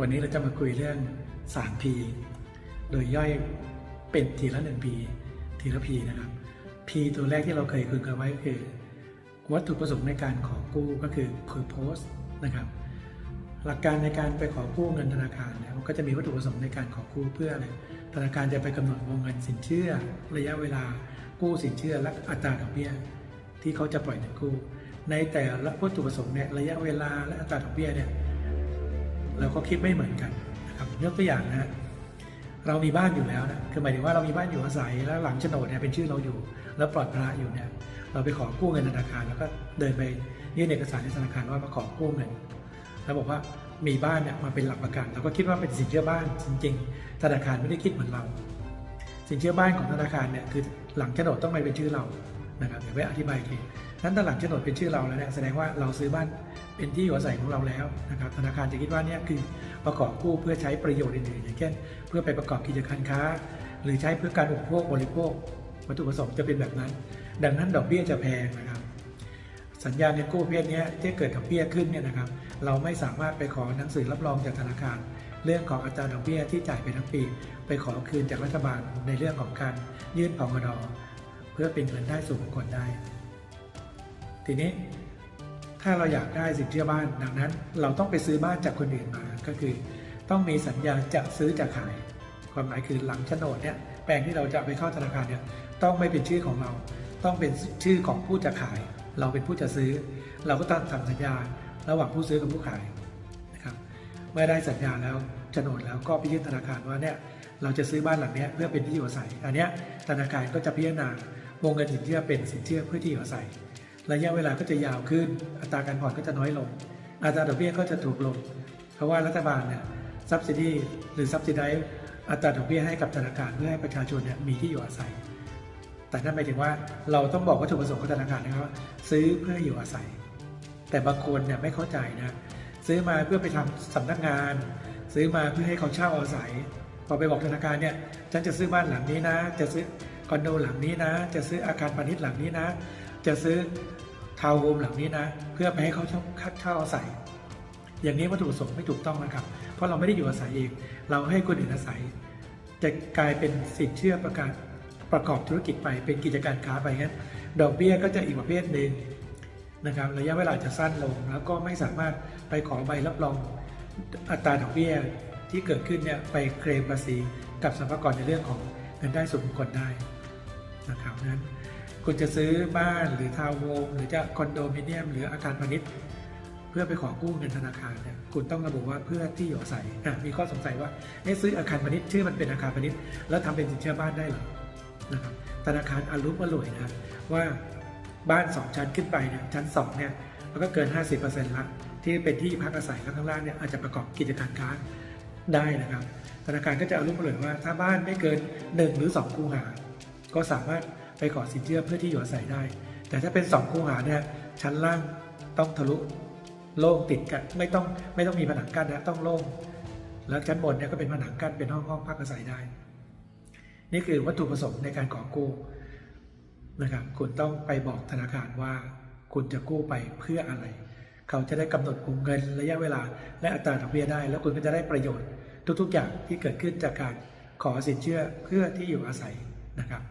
วันนี้เราจะมาคุยเรื่อง 3P โดยย่อยเป็นทีละ 1P ทีละ P นะครับ P ตัวแรกที่เราเคยคุยกันไว้ก็คือ วัตถุประสงค์ในการขอกู้ก็คือ purpose นะครับ หลักการในการไปขอกู้เงินธนาคารเนี่ยก็จะมีวัตถุประสงค์ในการขอกู้เพื่ออะไร ธนาคารจะไปกำหนดวงเงินสินเชื่อ ระยะเวลากู้สินเชื่อและอัตราดอกเบี้ยที่เขาจะปล่อยเงินกู้ ในแต่ละวัตถุประสงค์เนี่ยระยะเวลาและอัตราดอกเบี้ยเนี่ย เราก็คิดไม่เหมือนกันนะครับยกตัวอย่างนะเรามีบ้านอยู่แล้วนะคือหมายถึงว่าเรามีบ้านอยู่อาศัยแล้วหลังโฉนดเนี่ยเป็นชื่อเราอยู่ แล้วปลอดภาระอยู่เนี่ยเราไปขอกู้เงินธนาคาร แล้วก็เดินไปยื่นเอกสารที่ธนาคารว่ามาขอกู้เงินแล้วบอกว่ามีบ้านเนี่ยมาเป็นหลักประกันเราก็คิดว่าเป็นสินเชื่อบ้านจริง ๆ ธนาคารไม่ได้คิดเหมือนเรา สินเชื่อบ้านของธนาคารเนี่ยคือหลังโฉนดต้องไปเป็นชื่อเรานะครับเดี๋ยวไปอธิบายอีกที นั้นถ้าหลังโฉนดเป็นชื่อเราแล้วเนี่ยแสดงว่าเราซื้อบ้านเป็นที่อยู่อาศัยของเราแล้วนะครับธนาคารจะคิดว่าเนี่ยคือประกอบกู้เพื่อใช้ประโยชน์อื่นๆอย่างเช่น เพื่อไปประกอบกิจการค้า หรือใช้เพื่อการอุปโภคบริโภค วัตถุประสงค์จะเป็นแบบนั้น ดังนั้นดอกเบี้ยจะแพงนะครับ สัญญาเงินกู้เภทเนี้ที่เกิดดอกเบี้ยขึ้นเนี่ยนะครับ เราไม่สามารถไปขอหนังสือรับรองจากธนาคาร เรื่องของอัตราดอกเบี้ยที่จ่ายไปทั้งปี ไปขอคืนจากรัฐบาลในเรื่องของการยื่นพองดเพื่อเป็นเงินได้สู่บุคคลได้ ทีนี้ถ้าเราอยากได้สินเชื่อบ้าน ดังนั้น เราต้องไปซื้อบ้านจากคนอื่นมา ก็คือ ต้องมีสัญญาจะซื้อจะขาย ความหมายคือหลังโฉนดเนี่ยแปลงที่เราจะไปเข้าธนาคารเนี่ยต้องไม่เป็นชื่อของเรา ต้องเป็นชื่อของผู้จะขาย เราเป็นผู้จะซื้อ เราก็ต้องทำสัญญาระหว่างผู้ซื้อกับผู้ขายนะครับเมื่อได้สัญญาแล้วโฉนดแล้วก็ไปยื่นธนาคารว่าเนี่ยเราจะซื้อบ้านหลังนี้เพื่อเป็นที่อยู่อาศัย อันนี้ธนาคารก็จะพิจารณาวงเงินสินเชื่อเป็นสินเชื่อเพื่อที่อยู่อาศัย ระยะเวลาก็จะยาวขึ้น อัตราการผ่อนก็จะน้อยลง อัตราดอกเบี้ยก็จะถูกลง เพราะว่ารัฐบาลเนี่ยซับซิดีหรือซับซิไดอัตราดอกเบี้ยให้กับธนาคารเพื่อให้ประชาชนเนี่ยมีที่อยู่อาศัย แต่นั่นหมายถึงว่าเราต้องบอกวัตถุประสงค์ของธนาคารนะครับว่าซื้อเพื่ออยู่อาศัย แต่บางคนเนี่ยไม่เข้าใจนะซื้อมาเพื่อไปทำสำนักงาน ซื้อมาเพื่อให้เขาเช่าอาศัย พอไปบอกธนาคารเนี่ยฉันจะซื้อบ้านหลังนี้นะ จะซื้อคอนโดหลังนี้นะ จะซื้ออาคารพาณิชย์หลังนี้นะ จะซื้อ ทาวน์โฮมหลังนี้นะ เพื่อไปให้เขาเช่าเช่าอาศัย อย่างนี้วัตถุประสงค์ไม่ถูกต้องนะครับ เพราะเราไม่ได้อยู่อาศัยเอง เราให้คนอื่นอาศัย จะกลายเป็นสินเชื่อประกันประกอบธุรกิจไปเป็นกิจการค้าไปงั้นดอกเบี้ยก็จะอีกประเภทหนึ่งนะครับระยะเวลาจะสั้นลงแล้วก็ไม่สามารถไปขอใบรับรองอัตราดอกเบี้ยที่เกิดขึ้นเนี่ยไปเคลมภาษีกับสรรพากรในเรื่องของเงินได้ส่วนบุคคลได้นะครับนั้น คุณจะซื้อบ้านหรือทาวน์โฮมหรือจะคอนโดมิเนียม หรืออาคารพาณิชย์ เพื่อไปขอกู้เงินธนาคารเนี่ยคุณต้องระบุว่าเพื่อที่อยู่อาศัยอะมีข้อสงสัยว่าเอ๊ะซื้ออาคารพาณิชย์ชื่อมันเป็นอาคารพาณิชย์แล้วทำเป็นสินเชื่อบ้านได้หรอนะครับธนาคารอารุมอร่วยนะว่าบ้านสองชั้นขึ้นไปเนี่ยชั้นสองเนี่ยมันก็เกิน 50%ละที่เป็นที่พักอาศัยแล้วข้างล่างเนี่ยอาจจะประกอบกิจการค้าได้นะครับ ธนาคารก็จะอารุมอร่วยว่า ถ้าบ้านไม่เกิน 1 หรือ 2 คูหา ก็สามารถ ไปขอสินเชื่อเพื่อที่อยู่อาศัยได้ แต่ถ้าเป็น 2 คูหาเนี่ยชั้นล่างต้องทะลุโล่งติดกันไม่ต้องไม่ต้องมีผนังกั้นนะต้องโล่งแล้วชั้นบนเนี่ยก็เป็นผนังกั้นเป็นห้องห้องพักอาศัยได้ นี่คือวัตถุประสงค์ในการขอกู้นะครับคุณต้องไปบอกธนาคารว่า คุณจะกู้ไปเพื่ออะไร เขาจะได้กำหนดวงเงินระยะเวลา และอัตราดอกเบี้ยได้ แล้วคุณก็จะได้ประโยชน์ ทุกๆอย่างที่เกิดขึ้นจากการขอสินเชื่อเพื่อที่อยู่อาศัยนะครับ